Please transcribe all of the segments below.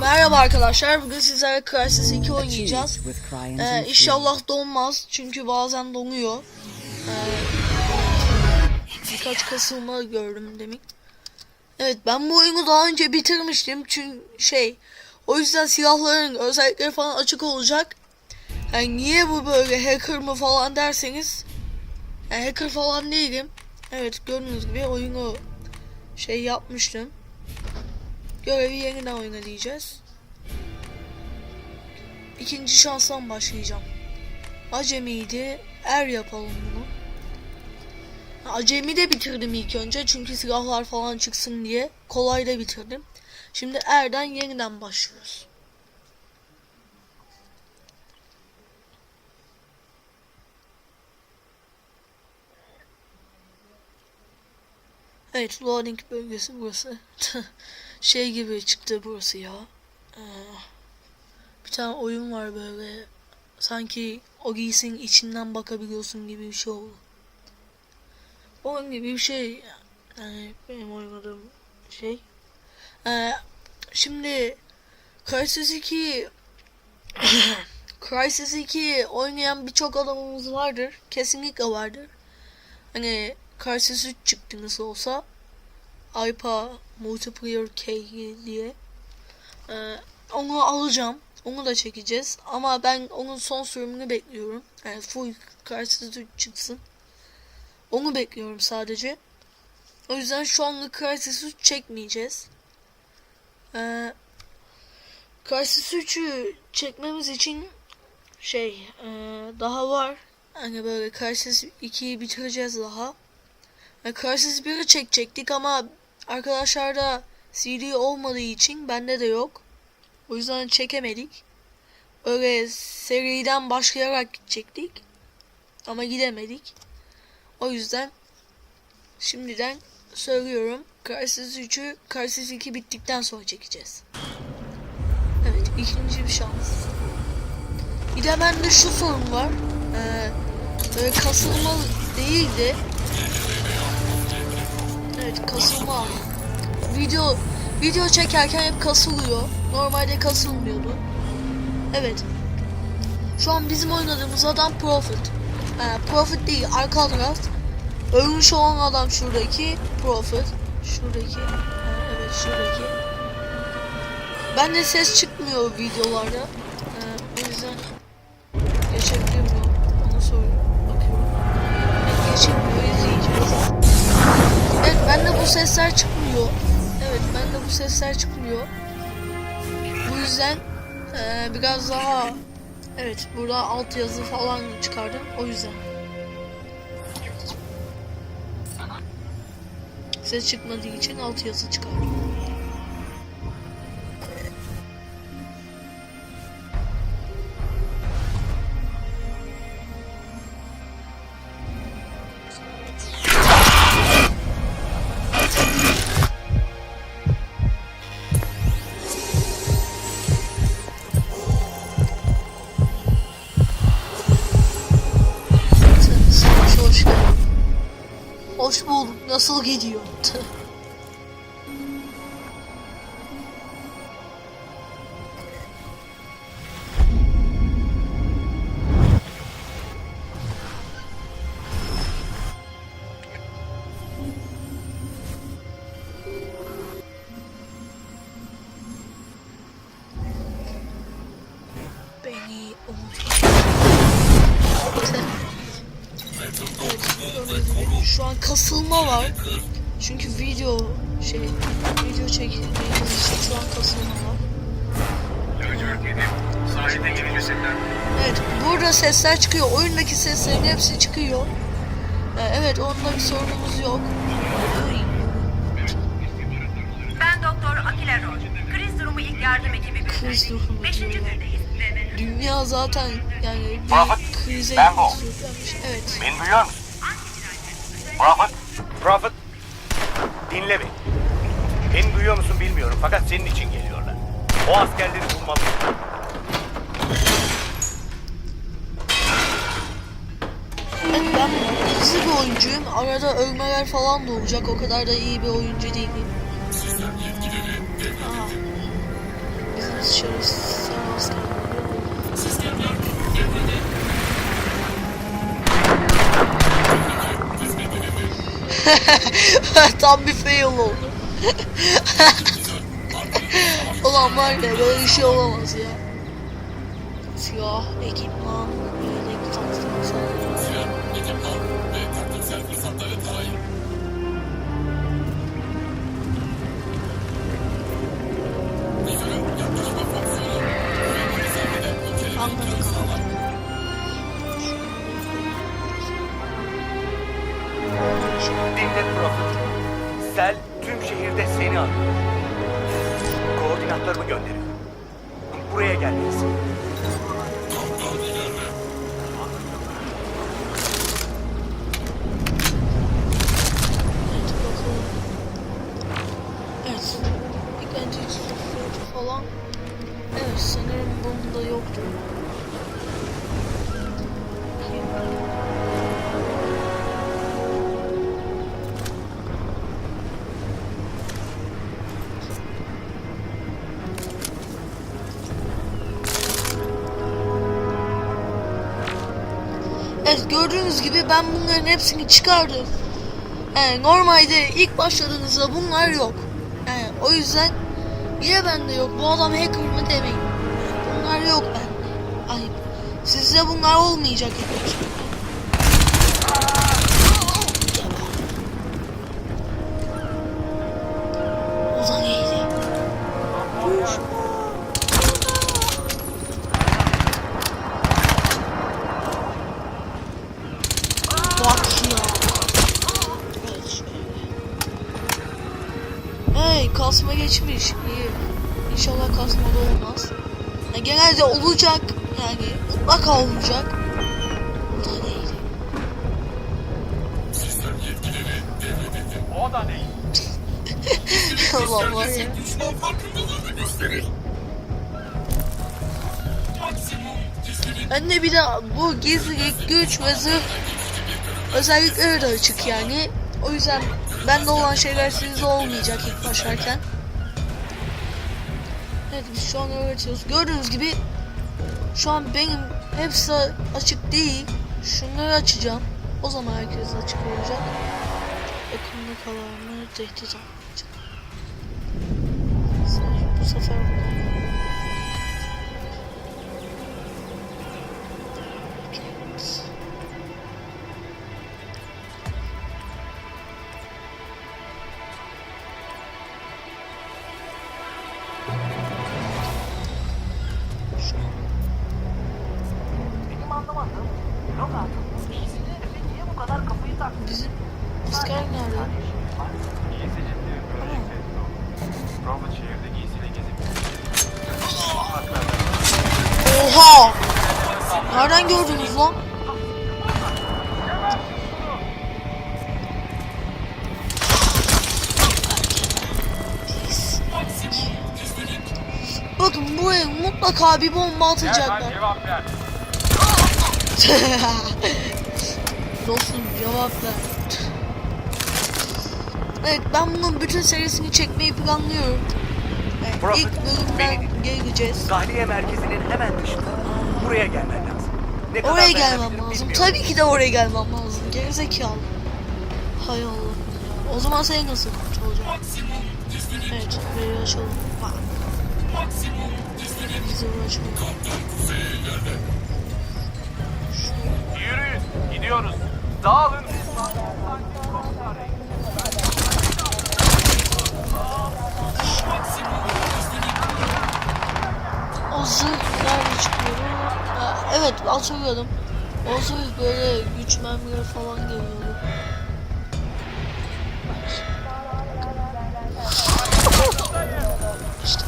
Merhaba arkadaşlar. Bugün sizlerle Crysis 2 oynayacağız. Ee, inşallah donmaz. Çünkü bazen donuyor. Ee, birkaç kasılma gördüm demin. Evet ben bu oyunu daha önce bitirmiştim. Çünkü şey o yüzden silahların özellikleri falan açık olacak. Yani niye bu böyle hacker mı falan derseniz yani hacker falan değilim. Evet gördüğünüz gibi oyunu şey yapmıştım. Görevi yeniden oyna diyeceğiz. İkinci şanstan başlayacağım. Acemiydi. Er yapalım bunu. Acemi de bitirdim ilk önce çünkü silahlar falan çıksın diye. Kolay da bitirdim. Şimdi erden yeniden başlıyoruz. Evet loading bölgesi burası. şey gibi çıktı burası ya. Ee, bir tane oyun var böyle. Sanki o giysinin içinden bakabiliyorsun gibi bir şey oldu. Onun gibi bir şey. Yani benim oynadığım şey. Ee, şimdi Crysis 2 Crysis 2 oynayan birçok adamımız vardır. Kesinlikle vardır. Hani Crysis 3 çıktı nasıl olsa. iPa Multiplayer K diye. Ee, onu alacağım. Onu da çekeceğiz. Ama ben onun son sürümünü bekliyorum. Yani full Crysis 3 çıksın. Onu bekliyorum sadece. O yüzden şu anlık Crysis 3 çekmeyeceğiz. Ee, Crysis 3'ü çekmemiz için şey ee, daha var. Hani böyle Crysis 2'yi bitireceğiz daha. Yani Crysis 1'i çekecektik ama arkadaşlarda CD olmadığı için bende de yok. O yüzden çekemedik. Öyle seriden başlayarak gidecektik. Ama gidemedik. O yüzden şimdiden söylüyorum. Crysis 3'ü Crysis 2 bittikten sonra çekeceğiz. Evet ikinci bir şans. Bir de bende şu sorun var. Ee, böyle kasılma değildi. Evet kasılma. Video video çekerken hep kasılıyor. Normalde kasılmıyordu. Evet. Şu an bizim oynadığımız adam Profit. Ee, Profit değil arka taraf. Ölmüş olan adam şuradaki Profit. Şuradaki. Ha, evet şuradaki. Ben de ses çıkmıyor videolarda. Ee, o yüzden geçebiliyor muyum? Onu soruyorum. Bakıyorum. Evet, izleyeceğiz. Evet bende bu sesler çıkmıyor. Evet bende bu sesler çıkmıyor. Bu yüzden eee, biraz daha evet burada altyazı falan çıkardım o yüzden. Ses çıkmadığı için altyazı çıkardım. Nasıl gidiyor? Beni unutma. Şu an kasılma var. Çünkü video şey video çekildiğimiz için şu an kasılma var. Evet, burada sesler çıkıyor. Oyundaki seslerin hepsi çıkıyor. Ee, evet, onda bir sorunumuz yok. Ben Doktor Akile Roy. Kriz durumu ilk yardım ekibi Kriz durumu Beşinci Dünya zaten yani bir krize ben bu. Evet. Beni duyuyor musun? Prophet. Prophet. Dinle beni. Beni duyuyor musun bilmiyorum fakat senin için geliyorlar. O askerleri bulmalısın. Evet, ben hızlı bir oyuncuyum. Arada ölmeler falan da olacak. O kadar da iyi bir oyuncu değilim. Aha. Bizim Dışarı sen askerleri Tam bir fail oldu. Ulan var ya böyle bir şey olamaz ya. Siyah ekipman, şehirde seni arıyor. Koordinatlarımı gönderiyor. Buraya gelmelisin. Evet. Beklenti fiyatı falan. Evet sanırım bunda yoktu. Evet gördüğünüz gibi ben bunların hepsini çıkardım. Yani normalde ilk başladığınızda bunlar yok. Yani o yüzden niye bende yok? Bu adam hacker mı demeyin. Bunlar yok bende. Ayıp. Sizde bunlar olmayacak hiç. Bak ya. Evet şöyle. Hey kasma geçmiş. İyi. İnşallah kasmada olmaz. Yani genelde olacak. Yani mutlaka olacak. Bu da değil. O da ne? Allah var ya. Ben de bir de bu gizli güç ve zırh özellikleri de açık yani. O yüzden bende olan şeyler sizde olmayacak ilk başlarken. Evet biz şu an öğretiyoruz. Gördüğünüz gibi şu an benim hepsi açık değil. Şunları açacağım. O zaman herkes açık olacak. Yakında kalanları tehdit almayacak. Bu sefer Evet. Benim anlamadığım yok artık. İyisini ve niye bu kadar kafayı taktı? Bizim asker nerede? Giysici böylelikle Robert şehirde giysiyle gezip Oha! Nereden gördünüz lan? Bakın buraya mutlaka bir bomba atacaklar. cevap ver. Dostum cevap ver. Evet ben bunun bütün serisini çekmeyi planlıyorum. Yani Prophet, ilk bölümden geleceğiz. Tahliye merkezinin hemen dışında. Buraya gelmen lazım. Ne kadar Oraya gelmem dayanabilirim lazım. bilmiyorum. Tabii ki de oraya gelmem lazım. Gerizekalı. Hay Allah. ya. O zaman seni nasıl kurtulacağım? Evet, böyle açalım. Bak. Bizi açalım. Gidiyoruz. Dağılın. Zırh nerede çıkıyor? Ha, evet hatırlıyorum. Zırh böyle güç mermileri falan geliyordu. İşte.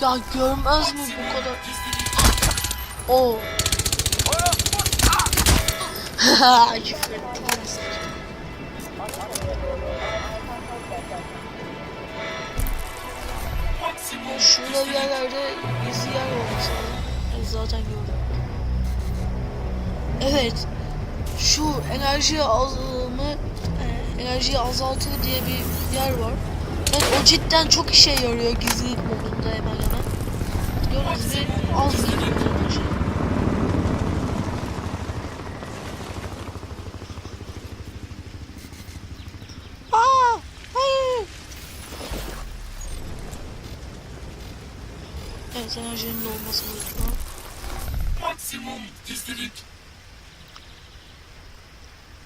Ya görmez mi bu kadar? Oo. Küfür ettim. Şurada bir yerlerde gizli yer lazım. Evet, zaten gördüm. Evet. şu enerji azalımı e, enerjiyi azaltır diye bir yer var. Evet o cidden çok işe yarıyor gizlilik modunda hemen hemen. Gördüğünüz gibi az hayır. Evet enerjinin dolması lütfen.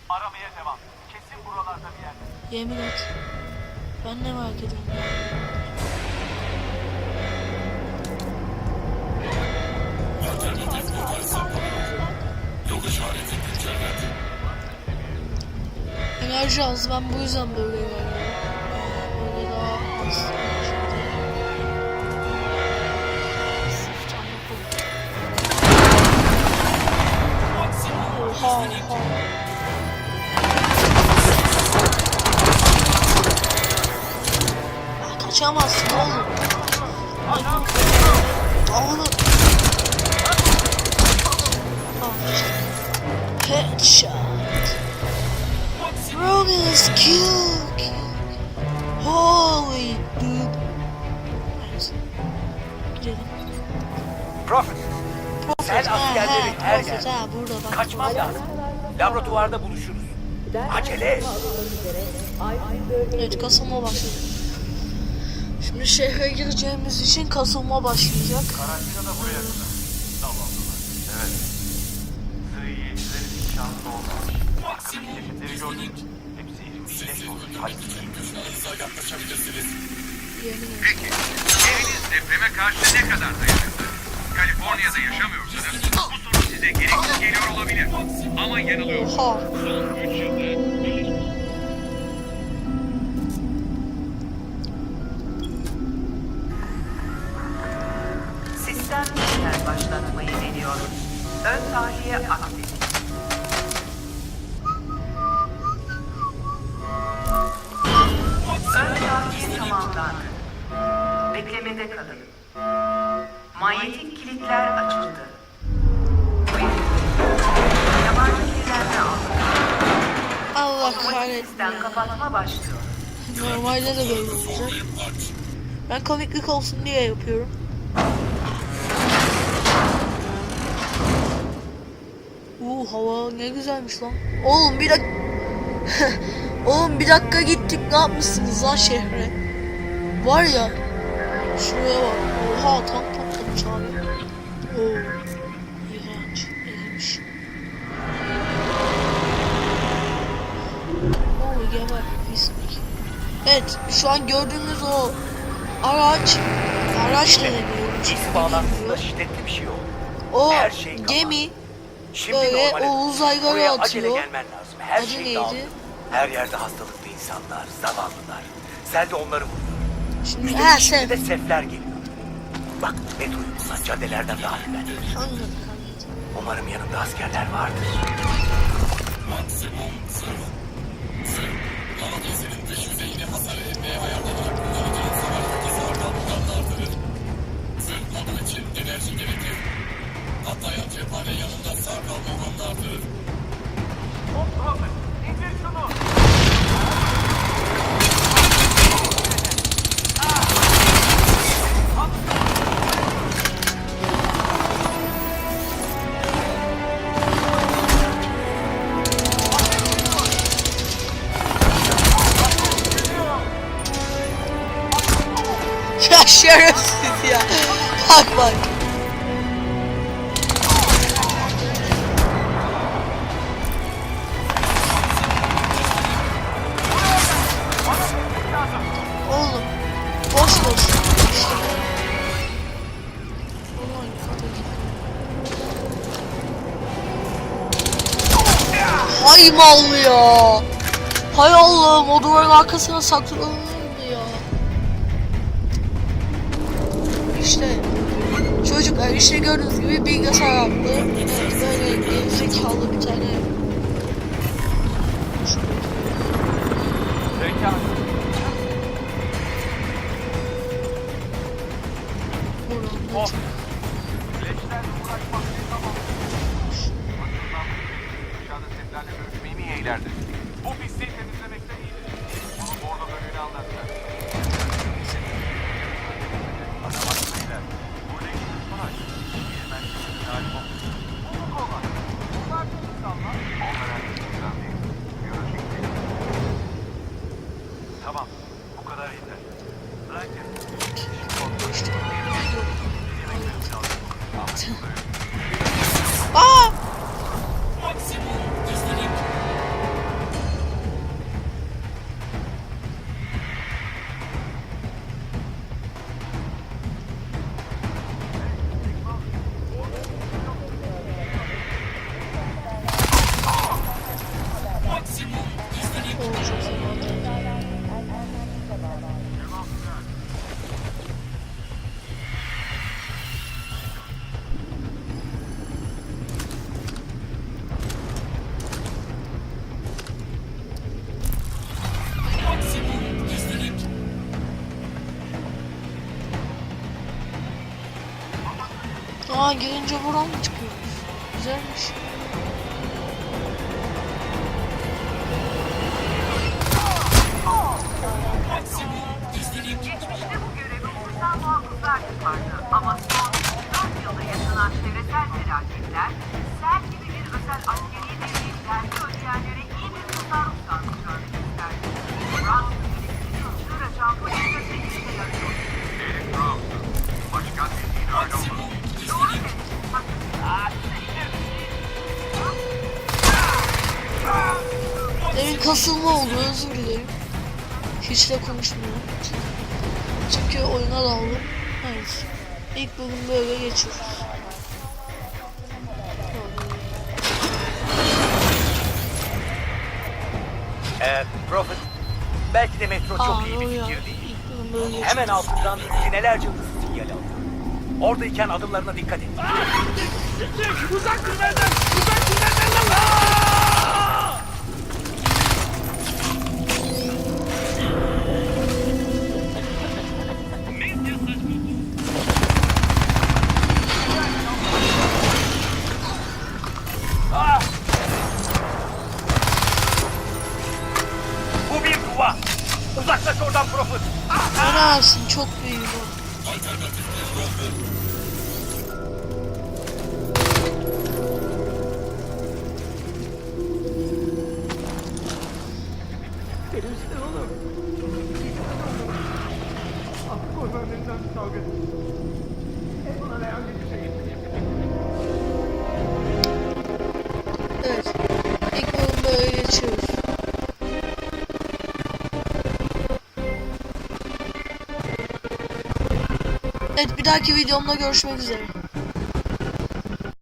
Aramaya devam. Kesin buralarda bir yerde. Yemin et. Ben ne merak ediyorum ya. Enerji az ben bu yüzden böyle ilerliyorum. Böyle daha az. Oha oha. Ya Kaçamazsın oğlum. Onu. Headshot. Rogan is cute. Holy. Evet. Gidelim. Prophet, Sen Profet, ha, askerleri ha, her yerde. burada bak. kaçman lazım. Laboratuvarda buluşuruz. Acele et. Evet kasılma başladı. Şimdi şehre gireceğimiz için kasılma başlayacak. Karantina da buraya kadar. Zavallılar. Evet. Sığıyecilerin hiç şansı olmamış. Arkadaki cesetleri gördün mü? Hepsi olmuş. Halsiz. Yemin ederim. Peki, eviniz depreme karşı ne kadar dayanıklı? Kaliforniya'da yaşamıyorsanız bu sorun size gereksiz geliyor olabilir. Ama yanılıyorsunuz. Son 3 yılda deniyoruz. Ön tahliye aktif. Ön tahliye tamamlandı. Beklemede kalın. Manyetik kilitler açıldı. Yabancı kirlenme aldı. Allah Otomatik kahretsin. sistem ya. kapatma başlıyor. Normalde de böyle olacak. Ben komiklik olsun diye yapıyorum. Uuu hava ne güzelmiş lan. Oğlum bir dakika. Oğlum bir dakika gittik ne yapmışsınız lan şehre? Var ya. Şuraya bak. Oha tank patlamış abi. Oo. İğrenç. İyiymiş. Oo geber. Pislik. Evet şu an gördüğünüz o araç araç İş bağlantısında bilmiyorum. şiddetli bir şey oldu. O her şey gemi Şimdi Böyle normale o dön. uzaylara Buraya atıyor. acele gelmen lazım. Her Adı şey neydi? dağıldı. Her yerde hastalıklı insanlar, zavallılar. Sel de onları vuruyor. şimdi Üstelik ha şimdi sen de sefler geliyor. Bak metroyu kullan caddelerden daha güvenli. anladım anladım. Umarım yanında askerler vardır. Hop Prophet. İndir şunu. Arkasına saklanılırdı ya. İşte çocuklar işte gördüğünüz gibi bilgisayar yaptı. Evet böyle gerizekalı bir tane. Zeka. Buradan Buran mı çıkıyor? Güzelmiş. Kasılma oldu özür dilerim. Hiç de konuşmuyorum. Çünkü oyuna daldım. Evet. İlk bölüm böyle geçiyoruz. Ee, Prophet, belki de metro çok Aa, iyi bir ya. fikir değil. Hemen altından senelerce hız sinyali aldı. Oradayken adımlarına dikkat et. Bu Evet. Bir dahaki videomda görüşmek üzere.